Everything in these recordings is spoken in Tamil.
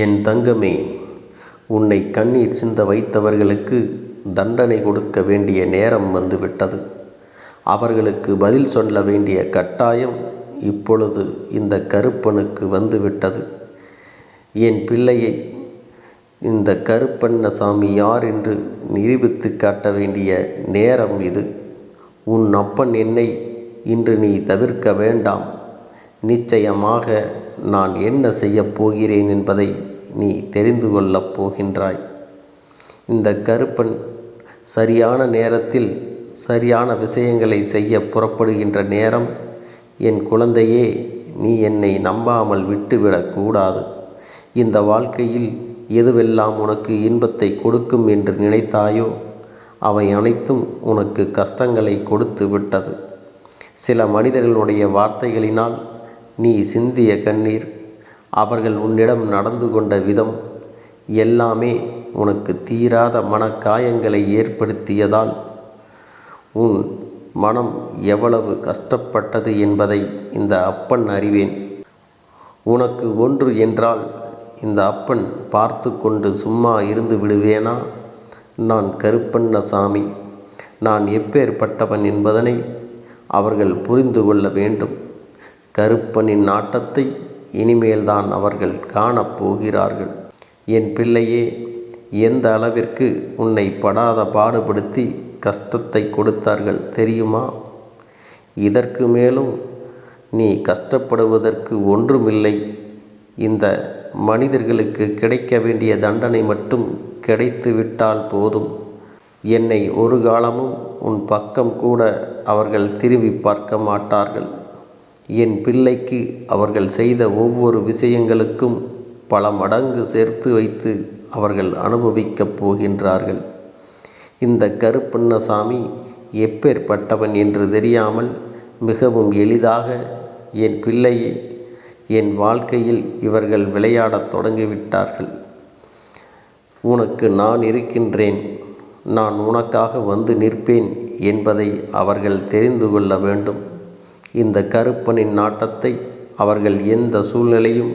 என் தங்கமே உன்னை கண்ணீர் சிந்த வைத்தவர்களுக்கு தண்டனை கொடுக்க வேண்டிய நேரம் வந்துவிட்டது. அவர்களுக்கு பதில் சொல்ல வேண்டிய கட்டாயம் இப்பொழுது இந்த கருப்பனுக்கு வந்துவிட்டது. என் பிள்ளையை இந்த கருப்பண்ணசாமி யார் என்று நிரூபித்து காட்ட வேண்டிய நேரம் இது. உன் அப்பன் என்னை இன்று நீ தவிர்க்க வேண்டாம். நிச்சயமாக நான் என்ன செய்யப் போகிறேன் என்பதை நீ தெரிந்து கொள்ளப் போகின்றாய். இந்த கருப்பன் சரியான நேரத்தில் சரியான விஷயங்களை செய்ய புறப்படுகின்ற நேரம் என் குழந்தையே நீ என்னை நம்பாமல் விட்டுவிடக்கூடாது இந்த வாழ்க்கையில் எதுவெல்லாம் உனக்கு இன்பத்தை கொடுக்கும் என்று நினைத்தாயோ அவை அனைத்தும் உனக்கு கஷ்டங்களை கொடுத்து விட்டது. சில மனிதர்களுடைய வார்த்தைகளினால் நீ சிந்திய கண்ணீர் அவர்கள் உன்னிடம் நடந்து கொண்ட விதம் எல்லாமே உனக்கு தீராத மனக்காயங்களை ஏற்படுத்தியதால் உன் மனம் எவ்வளவு கஷ்டப்பட்டது என்பதை இந்த அப்பன் அறிவேன். உனக்கு ஒன்று என்றால் இந்த அப்பன் பார்த்து கொண்டு சும்மா இருந்து விடுவேனா? நான் கருப்பண்ணசாமி நான் எப்பேற்பட்டவன் என்பதனை அவர்கள் புரிந்து கொள்ள வேண்டும். கருப்பனின் நாட்டத்தை இனிமேல்தான் அவர்கள் காணப் போகிறார்கள். என் பிள்ளையே எந்த அளவிற்கு உன்னை படாத பாடுபடுத்தி கஷ்டத்தை கொடுத்தார்கள் தெரியுமா? இதற்கு மேலும் நீ கஷ்டப்படுவதற்கு ஒன்றுமில்லை. இந்த மனிதர்களுக்கு கிடைக்க வேண்டிய தண்டனை மட்டும் கிடைத்து விட்டால் போதும். என்னை ஒரு காலமும் உன் பக்கம் கூட அவர்கள் திரும்பி பார்க்க மாட்டார்கள். என் பிள்ளைக்கு அவர்கள் செய்த ஒவ்வொரு விஷயங்களுக்கும் பல மடங்கு சேர்த்து வைத்து அவர்கள் அனுபவிக்கப் போகின்றார்கள். இந்த கருப்பண்ணசாமி எப்பேற்பட்டவன் என்று தெரியாமல் மிகவும் எளிதாக என் பிள்ளையை என் வாழ்க்கையில் இவர்கள் விளையாடத் தொடங்கிவிட்டார்கள். உனக்கு நான் இருக்கின்றேன். நான் உனக்காக வந்து நிற்பேன் என்பதை அவர்கள் தெரிந்து கொள்ள வேண்டும். இந்த கருப்பனின் நாட்டத்தை அவர்கள் எந்த சூழ்நிலையும்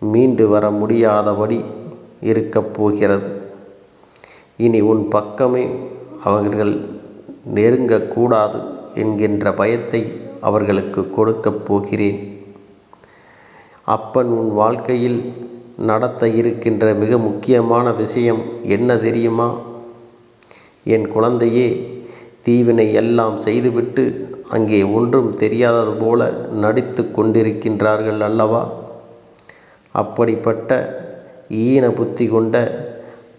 மீண்டு வர முடியாதபடி இருக்கப் போகிறது. இனி உன் பக்கமே அவர்கள் நெருங்கக்கூடாது என்கின்ற பயத்தை அவர்களுக்கு கொடுக்கப் போகிறேன். அப்பன் உன் வாழ்க்கையில் நடத்த இருக்கின்ற மிக முக்கியமான விஷயம் என்ன தெரியுமா? என் குழந்தையே தீவினை எல்லாம் செய்துவிட்டு அங்கே ஒன்றும் தெரியாதது போல நடித்து கொண்டிருக்கின்றார்கள் அல்லவா? அப்படிப்பட்ட ஈன புத்தி கொண்ட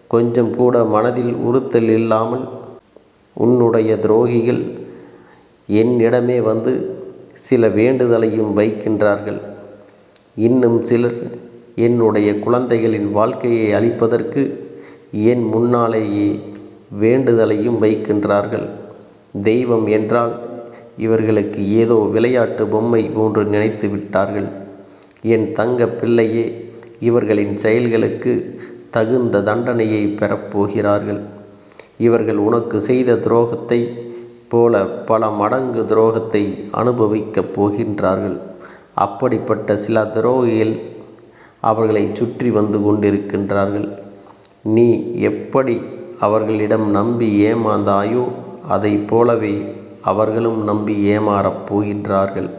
கொஞ்சம் கூட மனதில் உறுத்தல் இல்லாமல் உன்னுடைய துரோகிகள் என்னிடமே வந்து சில வேண்டுதலையும் வைக்கின்றார்கள். இன்னும் சிலர் என்னுடைய குழந்தைகளின் வாழ்க்கையை அளிப்பதற்கு என் முன்னாலேயே வேண்டுதலையும் வைக்கின்றார்கள். தெய்வம் என்றால் இவர்களுக்கு ஏதோ விளையாட்டு பொம்மை போன்று நினைத்து விட்டார்கள். என் தங்க பிள்ளையே இவர்களின் செயல்களுக்கு தகுந்த தண்டனையை பெறப்போகிறார்கள் இவர்கள் உனக்கு செய்த துரோகத்தை போல பல மடங்கு துரோகத்தை அனுபவிக்கப் போகின்றார்கள். அப்படிப்பட்ட சில துரோகிகள் அவர்களை சுற்றி வந்து கொண்டிருக்கின்றார்கள். நீ எப்படி அவர்களிடம் நம்பி ஏமாந்தாயோ அதை போலவே அவர்களும் நம்பி ஏமாறப் போகின்றார்கள்.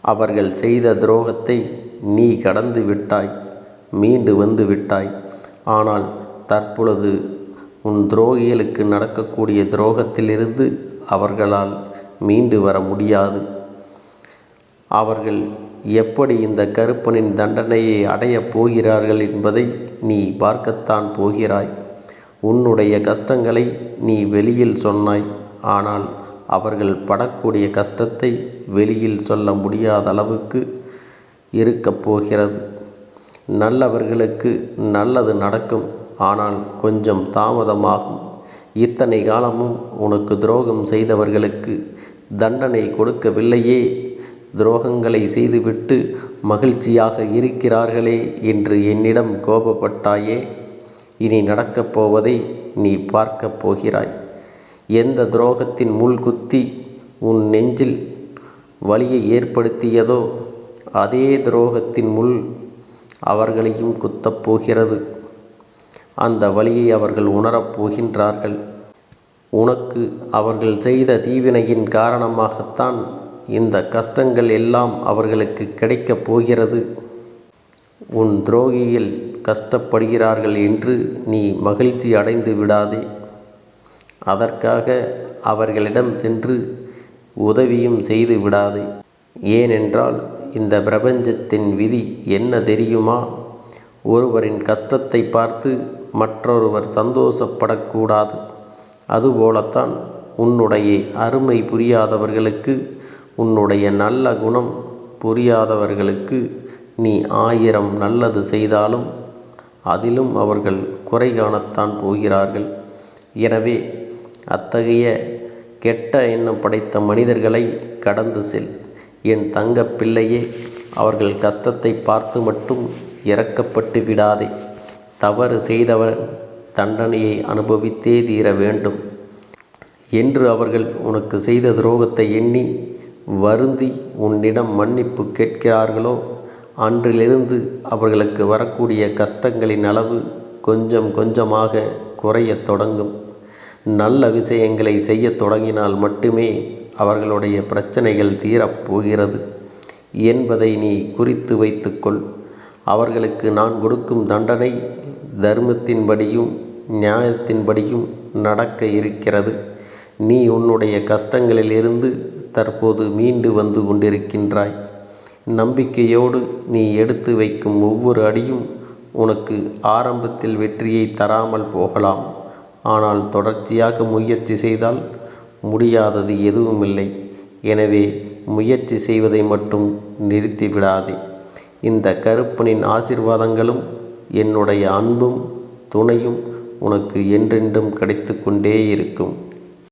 அவர்கள் செய்த துரோகத்தை நீ கடந்து விட்டாய் மீண்டு வந்து விட்டாய். ஆனால் தற்பொழுது உன் துரோகிகளுக்கு நடக்கக்கூடிய துரோகத்திலிருந்து அவர்களால் மீண்டு வர முடியாது. அவர்கள் எப்படி இந்த கருப்பனின் தண்டனையை அடையப் போகிறார்கள் என்பதை நீ பார்க்கத்தான் போகிறாய். உன்னுடைய கஷ்டங்களை நீ வெளியில் சொன்னாய். ஆனால் அவர்கள் படக்கூடிய கஷ்டத்தை வெளியில் சொல்ல முடியாத அளவுக்கு இருக்கப் போகிறது. நல்லவர்களுக்கு நல்லது நடக்கும் ஆனால் கொஞ்சம் தாமதமாகும். இத்தனை காலமும் உனக்கு துரோகம் செய்தவர்களுக்கு தண்டனை கொடுக்கவில்லையே. துரோகங்களை செய்துவிட்டு மகிழ்ச்சியாக இருக்கிறார்களே என்று என்னிடம் கோபப்பட்டாயே. இனி நடக்கப் போவதை நீ பார்க்கப் போகிறாய். எந்த துரோகத்தின் முள் குத்தி உன் நெஞ்சில் வலியை ஏற்படுத்தியதோ அதே துரோகத்தின் முள் அவர்களையும் குத்தப் போகிறது. அந்த வழியை அவர்கள் உணரப் போகின்றார்கள். உனக்கு அவர்கள் செய்த தீவினையின் காரணமாகத்தான் இந்த கஷ்டங்கள் எல்லாம் அவர்களுக்கு கிடைக்கப் போகிறது. உன் துரோகியில் கஷ்டப்படுகிறார்கள் என்று நீ மகிழ்ச்சி அடைந்து விடாதே. அதற்காக அவர்களிடம் சென்று உதவியும் செய்து விடாதே. ஏனென்றால் இந்த பிரபஞ்சத்தின் விதி என்ன தெரியுமா? ஒருவரின் கஷ்டத்தை பார்த்து மற்றொருவர் சந்தோஷப்படக்கூடாது. அதுபோலத்தான் உன்னுடைய அருமை புரியாதவர்களுக்கு உன்னுடைய நல்ல குணம் புரியாதவர்களுக்கு நீ ஆயிரம் நல்லது செய்தாலும் அதிலும் அவர்கள் குறை காணத்தான் போகிறார்கள். எனவே அத்தகைய கெட்ட எண்ணம் படைத்த மனிதர்களை கடந்து செல். என் தங்க பிள்ளையே அவர்கள் கஷ்டத்தை பார்த்து மட்டும் இறக்கப்பட்டு விடாதே. தவறு செய்தவர் தண்டனையை அனுபவித்தே தீர வேண்டும். என்று அவர்கள் உனக்கு செய்த துரோகத்தை எண்ணி வருந்தி உன்னிடம் மன்னிப்பு கேட்கிறார்களோ? அன்றிலிருந்து அவர்களுக்கு வரக்கூடிய கஷ்டங்களின் அளவு கொஞ்சம் கொஞ்சமாக குறையத் தொடங்கும். நல்ல விஷயங்களை செய்யத் தொடங்கினால் மட்டுமே அவர்களுடைய பிரச்சனைகள் தீரப்போகிறது என்பதை நீ குறித்து வைத்துக்கொள். அவர்களுக்கு நான் கொடுக்கும் தண்டனை தர்மத்தின்படியும் நியாயத்தின்படியும் நடக்க இருக்கிறது. நீ உன்னுடைய கஷ்டங்களிலிருந்து தற்போது மீண்டு வந்து கொண்டிருக்கின்றாய். நம்பிக்கையோடு நீ எடுத்து வைக்கும் ஒவ்வொரு அடியும் உனக்கு ஆரம்பத்தில் வெற்றியை தராமல் போகலாம். ஆனால் தொடர்ச்சியாக முயற்சி செய்தால் முடியாதது எதுவுமில்லை. எனவே முயற்சி செய்வதை மட்டும் நிறுத்திவிடாதே இந்த கருப்பனின் ஆசிர்வாதங்களும் என்னுடைய அன்பும் துணையும் உனக்கு என்றென்றும் கிடைத்து கொண்டே இருக்கும்.